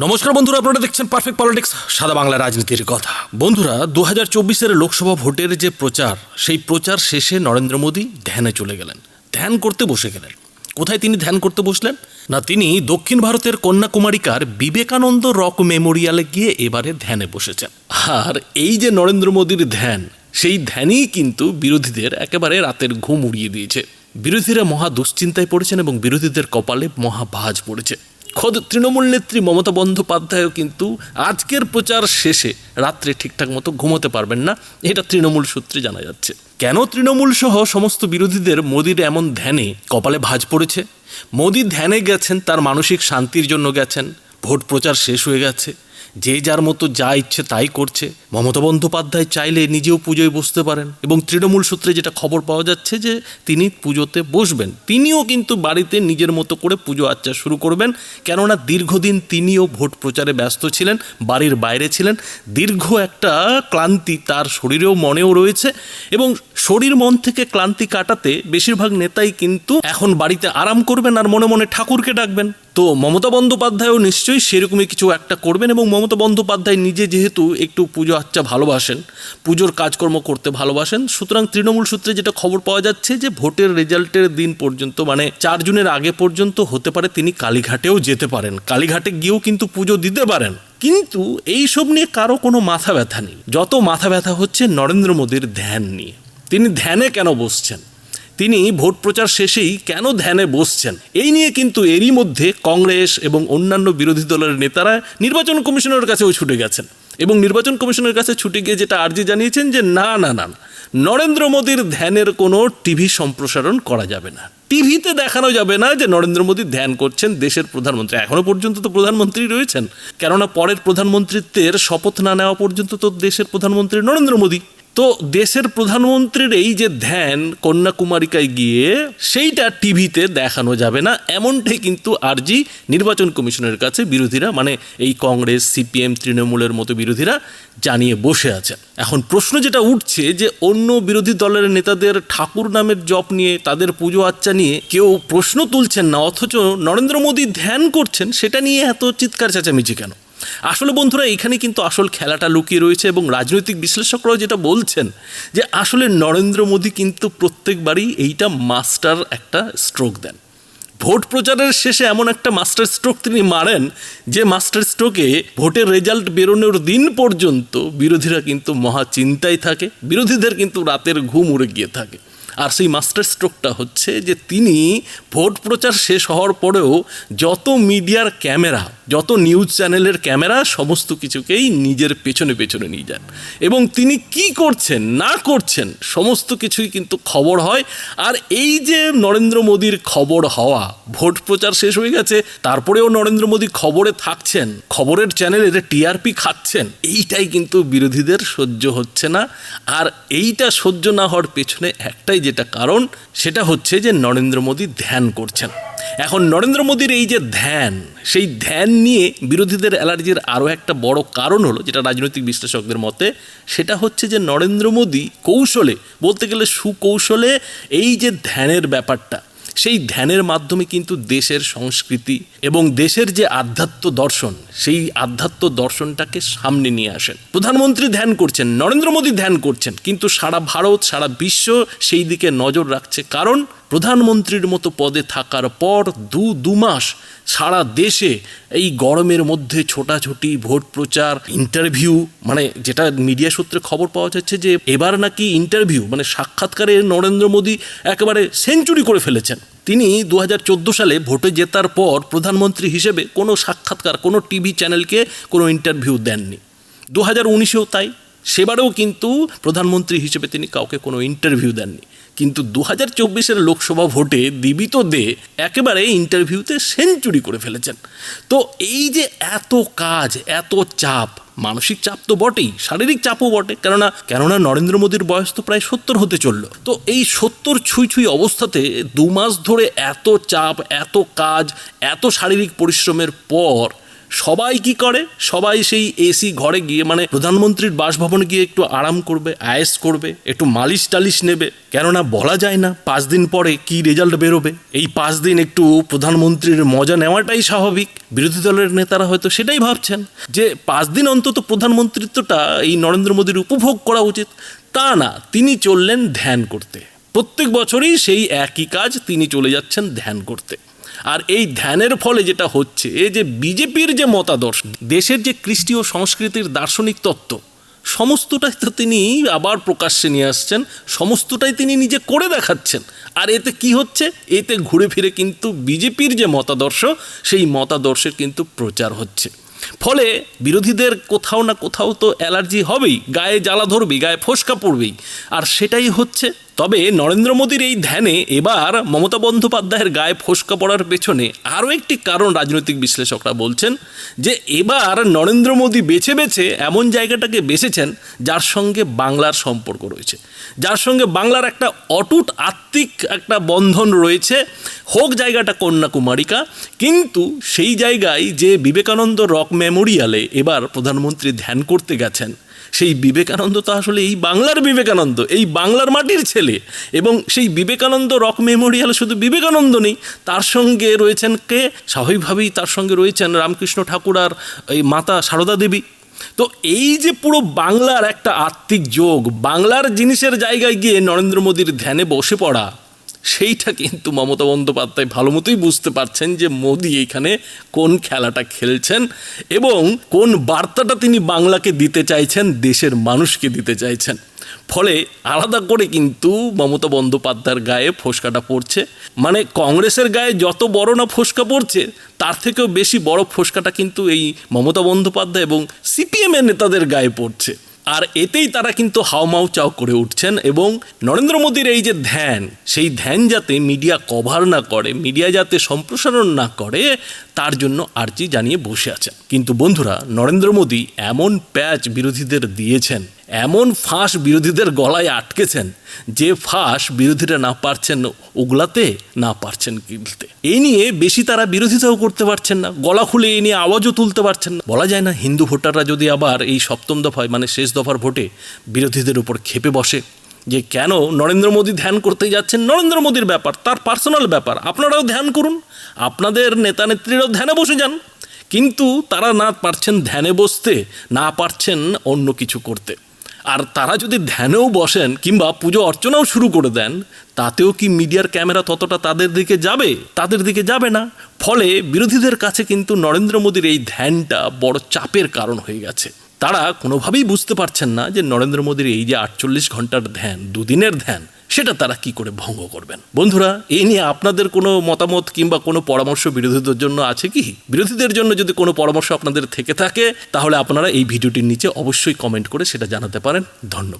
নমস্কার বন্ধুরা, আপনারা দেখছেন পারফেক্ট পলিটিক্স সাদা বাংলা রাজনীতির কথা। বন্ধুরা, দু হাজার চব্বিশের লোকসভা ভোটের যে প্রচার, সেই প্রচার শেষে নরেন্দ্র মোদী ধ্যানে চলে গেলেন। ধ্যান করতে বসে গেলেন। কোথায় তিনি ধ্যান করতে বসলেন? না, তিনি দক্ষিণ ভারতের কন্যাকুমারিকার বিবেকানন্দ রক মেমোরিয়ালে গিয়ে এবারে ধ্যানে বসেছেন। আর এই যে নরেন্দ্র মোদীর ধ্যান, সেই ধ্যানই কিন্তু বিরোধীদের একেবারে রাতের ঘুম উড়িয়ে দিয়েছে। বিরোধীরা মহা দুশ্চিন্তায় পড়েছেন এবং বিরোধীদের কপালে মহা ভাঁজ পড়েছে। খোদ তৃণমূল নেত্রী মমতা বন্দ্যোপাধ্যায়ও কিন্তু আজকের প্রচার শেষে রাত্রে ঠিকঠাক মতো ঘুমোতে পারবেন না। এটা তৃণমূল সূত্রে জানা যাচ্ছে। কেন তৃণমূল সহ সমস্ত বিরোধীদের মোদির এমন ধ্যানে কপালে ভাজ পড়েছে? মোদি ধ্যানে গেছেন, তার মানসিক শান্তির জন্য গেছেন, ভোট প্রচার শেষ হয়ে গেছে। যে যার মতো যা ইচ্ছে তাই করছে। মমতা বন্দ্যোপাধ্যায় চাইলে নিজেও পুজোয় বসতে পারেন এবং তৃণমূল সূত্রে যেটা খবর পাওয়া যাচ্ছে যে তিনি পুজোতে বসবেন। তিনিও কিন্তু বাড়িতে নিজের মতো করে পুজো আচ্চা শুরু করবেন। কেননা দীর্ঘদিন তিনিও ভোট প্রচারে ব্যস্ত ছিলেন, বাড়ির বাইরে ছিলেন। দীর্ঘ একটা ক্লান্তি তার শরীরেও মনেও রয়েছে এবং শরীর মন থেকে ক্লান্তি কাটাতে বেশিরভাগ নেতাই কিন্তু এখন বাড়িতে আরাম করবেন আর মনে মনে ঠাকুরকে ডাকবেন। তো মমতা বন্দ্যোপাধ্যায়ও নিশ্চয়ই সেরকমই কিছু একটা করবেন এবং মমতা বন্দ্যোপাধ্যায় নিজে যেহেতু একটু পুজো আচ্চা ভালোবাসেন, পুজোর কাজকর্ম করতে ভালোবাসেন, সুতরাং তৃণমূল সূত্রে যেটা খবর পাওয়া যাচ্ছে যে ভোটের রেজাল্টের দিন পর্যন্ত মানে চার জুনের আগে পর্যন্ত হতে পারে তিনি কালীঘাটেও যেতে পারেন। কালীঘাটে গিয়েও কিন্তু পুজো দিতে পারেন। কিন্তু এই সব নিয়ে কারও কোনো মাথা ব্যথা নেই। যত মাথা ব্যথা হচ্ছে নরেন্দ্র মোদীর ধ্যান নিয়ে। তিনি ধ্যানে কেন বসছেন? তিনি ভোট প্রচার শেষেই কেন ধ্যানে বসছেন? এই নিয়ে কিন্তু এরই মধ্যে কংগ্রেস এবং অন্যান্য বিরোধী দলের নেতারা নির্বাচন কমিশনের কাছেও ছুটে গেছেন। এবং নির্বাচন কমিশনের কাছে ছুটে গিয়ে যেটা আর্জি জানিয়েছেন যে, না না না নরেন্দ্র মোদীর ধ্যানের কোনো টিভি সম্প্রসারণ করা যাবে না। টিভিতে দেখানো যাবে না যে, নরেন্দ্র মোদী ধ্যান করছেন দেশের প্রধানমন্ত্রী। এখনও পর্যন্ত তো প্রধানমন্ত্রী রয়েছেন। কেননা পরের প্রধানমন্ত্রীত্বের শপথ না নেওয়া পর্যন্ত তো দেশের প্রধানমন্ত্রী নরেন্দ্র মোদী তো দেশের প্রধানমন্ত্রীর এই যে ধ্যান কন্যাকুমারিকায় গিয়ে, সেইটা টিভিতে দেখানো যাবে না। এমনটাই কিন্তু আরজি নির্বাচন কমিশনের কাছে বিরোধীরা মানে এই কংগ্রেস, সিপিএম, তৃণমূলের মতো বিরোধীরা জানিয়ে বসে আছেন। এখন প্রশ্ন যেটা উঠছে যে, অন্য বিরোধী দলের নেতাদের ঠাকুর নামের জপ নিয়ে, তাদের পুজো আচ্চা নিয়ে কেউ প্রশ্ন তুলছেন না, অথচ নরেন্দ্র মোদী ধ্যান করছেন, সেটা নিয়ে এত চিৎকার চেঁচামেচি কেন? আসলে বন্ধুরা, এখানে কিন্তু আসল খেলাটা লুকিয়ে রয়েছে এবং রাজনৈতিক বিশ্লেষকরাও যেটা বলছেন যে আসলে নরেন্দ্র মোদী কিন্তু প্রত্যেকবারই এইটা মাস্টার একটা স্ট্রোক দেন। ভোট প্রচারের শেষে এমন একটা মাস্টার স্ট্রোক তিনি মারেন যে মাস্টার স্ট্রোকে ভোটের রেজাল্ট বেরোনোর দিন পর্যন্ত বিরোধীরা কিন্তু মহা চিন্তায় থাকে, বিরোধীদের কিন্তু রাতের ঘুম উড়ে গিয়ে থাকে। আর সেই মাস্টার স্ট্রোকটা হচ্ছে যে তিনি ভোট প্রচার শেষ হওয়ার পরেও যত মিডিয়ার ক্যামেরা, যত নিউজ চ্যানেলের ক্যামেরা সমস্ত কিছুকেই নিজের পেছনে পেছনে নিয়ে যান। এবং তিনি কি করছেন, না করছেন, সমস্ত কিছুই কিন্তু খবর হয়। আর এই যে নরেন্দ্র মোদীর খবর হওয়া, ভোট প্রচার শেষ হয়ে গেছে, তারপরেও নরেন্দ্র মোদী খবরে থাকছেন, খবরের চ্যানেলের টিআরপি খাচ্ছেন, এইটাই কিন্তু বিরোধীদের সহ্য হচ্ছে না। আর এইটা সহ্য না হওয়ার পেছনে একটাই যেটা কারণ, সেটা হচ্ছে যে নরেন্দ্র মোদী ধ্যান করছেন। এখন নরেন্দ্র মোদীর এই যে ধ্যান, সেই ধ্যান নিয়ে বিরোধীদের অ্যালার্জির আরও একটা বড় কারণ হলো, যেটা রাজনৈতিক বিশ্লেষকদের মতে, সেটা হচ্ছে যে নরেন্দ্র মোদী কৌশলে, বলতে গেলে সুকৌশলে এই যে ধ্যানের ব্যাপারটা সেই ধ্যানের মাধ্যমে কিন্তু দেশের সংস্কৃতি এবং দেশের যে আধ্যাত্ম দর্শন, সেই আধ্যাত্ম দর্শনটাকে সামনে নিয়ে আসেন। প্রধানমন্ত্রী ধ্যান করছেন, নরেন্দ্র মোদী ধ্যান করছেন, কিন্তু সারা ভারত, সারা বিশ্ব সেই দিকে নজর রাখছে। কারণ প্রধানমন্ত্রীর মতো পদে থাকার পর দু দু মাস সারা দেশে এই গরমের মধ্যে ছোটাছুটি, ভোট প্রচার ইন্টারভিউ মানে যেটা মিডিয়া সূত্রে খবর পাওয়া যাচ্ছে যে এবার নাকি ইন্টারভিউ মানে সাক্ষাৎকারে নরেন্দ্র মোদী একেবারে সেঞ্চুরি করে ফেলেছেন। তিনি দু হাজার চোদ্দ সালে ভোটে জেতার পর প্রধানমন্ত্রী হিসেবে কোনো সাক্ষাৎকার, কোনো টিভি চ্যানেলকে কোনো ইন্টারভিউ দেননি। দু হাজার উনিশেও তাই। সেবারেও কিন্তু প্রধানমন্ত্রী হিসেবে তিনি কাউকে কোনো ইন্টারভিউ দেননি। কিন্তু দু হাজার চব্বিশের লোকসভা ভোটে দিবিত দে একেবারে ইন্টারভিউতে সেঞ্চুরি করে ফেলেছেন। তো এই যে এত কাজ, এত চাপ, মানসিক চাপ তো বটেই, শারীরিক চাপও বটে, কেননা কেননা নরেন্দ্র মোদীর বয়স তো প্রায় সত্তর হতে চলল। তো এই সত্তর ছুঁই ছুঁই অবস্থাতে দু মাস ধরে এত চাপ, এত কাজ, এত শারীরিক পরিশ্রমের পর সবাই কি করে? সবাই সেই এসি ঘরে গিয়ে মানে প্রধানমন্ত্রীর বাসভবনে গিয়ে একটু আরাম করবে, আয়েস করবে, একটু মালিশ টালিশ নেবে। কেননা বলা যায় না পাঁচ দিন পরে কি রেজাল্ট বেরোবে। এই পাঁচ দিন একটু প্রধানমন্ত্রীর মজা নেওয়াটাই স্বাভাবিক। বিরোধী দলের নেতারা হয়তো সেটাই ভাবছেন যে পাঁচ দিন অন্তত প্রধানমন্ত্রিত্বটা এই নরেন্দ্র মোদীর উপভোগ করা উচিত। তা না, তিনি চললেন ধ্যান করতে। প্রত্যেক বছরই সেই একই কাজ তিনি চলে যাচ্ছেন ধ্যান করতে। আর এই ধ্যানের ফলে যেটা হচ্ছে যে বিজেপির যে মতাদর্শ, দেশের যে ও সংস্কৃতির দার্শনিক তত্ত্ব, সমস্তটাই তো তিনি আবার প্রকাশ্যে নিয়ে আসছেন, সমস্তটাই তিনি নিজে করে দেখাচ্ছেন। আর এতে কি হচ্ছে? এতে ঘুরে ফিরে কিন্তু বিজেপির যে মতাদর্শ, সেই মতাদর্শের কিন্তু প্রচার হচ্ছে। ফলে বিরোধীদের কোথাও না কোথাও তো অ্যালার্জি হবেই, গায়ে জ্বালা ধরবেই, গায়ে ফোসকা পড়বেই। আর সেটাই হচ্ছে তবে নরেন্দ্র মোদীর এই ধ্যানে এবার মমতা বন্দ্যোপাধ্যায়ের গায়ে ফোসকা পড়ার পেছনে আরও একটি কারণ রাজনৈতিক বিশ্লেষকরা বলছেন যে এবার নরেন্দ্র মোদী বেছে বেছে এমন জায়গাটাকে বেছেছেন যার সঙ্গে বাংলার সম্পর্ক রয়েছে। যার সঙ্গে বাংলার একটা অটুট আত্মিক একটা বন্ধন রয়েছে। হোক জায়গাটা কন্যাকুমারিকা, কিন্তু সেই জায়গায় যে বিবেকানন্দ রক মেমোরিয়ালে এবার প্রধানমন্ত্রী ধ্যান করতে গেছেন সেই বিবেকানন্দ তো আসলে এই বাংলার বিবেকানন্দ, এই বাংলার মাটির ছেলে এবং সেই বিবেকানন্দ রক মেমোরিয়াল শুধু বিবেকানন্দ নেই, তার সঙ্গে রয়েছেন কে? স্বাভাবিকভাবেই তার সঙ্গে রয়েছেন রামকৃষ্ণ ঠাকুর আর এই মাতা সারদা দেবী। তো এই যে পুরো বাংলার একটা আত্মিক যোগ, বাংলার জিনিসের জায়গায় গিয়ে নরেন্দ্র মোদীর ধ্যানে বসে পড়া সেইটা কিন্তু মমতা বন্দ্যোপাধ্যায় ভালো মতোই বুঝতে পারছেন যে মোদি এইখানে কোন খেলাটা খেলছেন এবং কোন বার্তাটা তিনি বাংলাকে দিতে চাইছেন, দেশের মানুষকে দিতে চাইছেন। ফলে আলাদা করে কিন্তু মমতা বন্দ্যোপাধ্যায়ের গায়ে ফোসকাটা পড়ছে। মানে কংগ্রেসের গায়ে যত বড় না ফোসকা পড়ছে, তার থেকেও বেশি বড় ফোসকাটা কিন্তু এই মমতা বন্দ্যোপাধ্যায় এবং সিপিএমের নেতাদের গায়ে পড়ছে। আর এতেই তারা কিন্তু হাওমাও চাও করে উঠছেন এবং নরেন্দ্র মোদীর এই যে ধ্যান, সেই ধ্যান যাতে মিডিয়া কভার না করে, মিডিয়া যাতে সম্প্রসারণ না করে, তার জন্য আর্জি জানিয়ে বসে আছেন। কিন্তু বন্ধুরা, নরেন্দ্র মোদী এমন প্যাচ বিরোধীদের দিয়েছেন এমন ফাঁস বিরোধীদের গলায় আটকেছেন যে ফাঁস বিরোধীরা না পারছেন উগলাতে না পারছেন গিলতে। এই নিয়ে বেশি তারা বিরোধিতাও করতে পারছেন না, গলা খুলে এই নিয়ে আওয়াজও তুলতে পারছেন না। বলা যায় না, হিন্দু ভোটাররা যদি আবার এই সপ্তম দফায় মানে শেষ দফার ভোটে বিরোধীদের উপর খেপে বসে যে কেন নরেন্দ্র মোদী ধ্যান করতে যাচ্ছেন, নরেন্দ্র মোদীর ব্যাপার, তার পার্সোনাল ব্যাপার, আপনারাও ধ্যান করুন, আপনাদের নেতা নেত্রীরাও ধ্যানে বসে যান। কিন্তু তারা না পারছেন ধ্যানে বসতে, না পারছেন অন্য কিছু করতে। আর তারা যদি ধ্যানেও বসেন কিংবা পুজো অর্চনাও শুরু করে দেন, তাতেও কি মিডিয়ার ক্যামেরা ততটা তাদের দিকে যাবে? তাদের দিকে যাবে না। ফলে বিরোধীদের কাছে কিন্তু নরেন্দ্র মোদীর এই ধ্যানটা বড় চাপের কারণ হয়ে গেছে। তারা কোনোভাবেই বুঝতে পারছেন না যে নরেন্দ্র মোদীর এই যে আটচল্লিশ ঘণ্টার ধ্যান, দুদিনের ধ্যান সেটা তারা কি করে ভঙ্গ করবেন? বন্ধুরা, এই নিয়ে আপনাদের কোনো মতামত কিংবা কোনো পরামর্শ বিরোধীদের জন্য আছে কি? বিরোধীদের জন্য যদি কোনো পরামর্শ আপনাদের থেকে থাকে, তাহলে আপনারা এই ভিডিওটির নিচে অবশ্যই কমেন্ট করে সেটা জানাতে পারেন। ধন্যবাদ।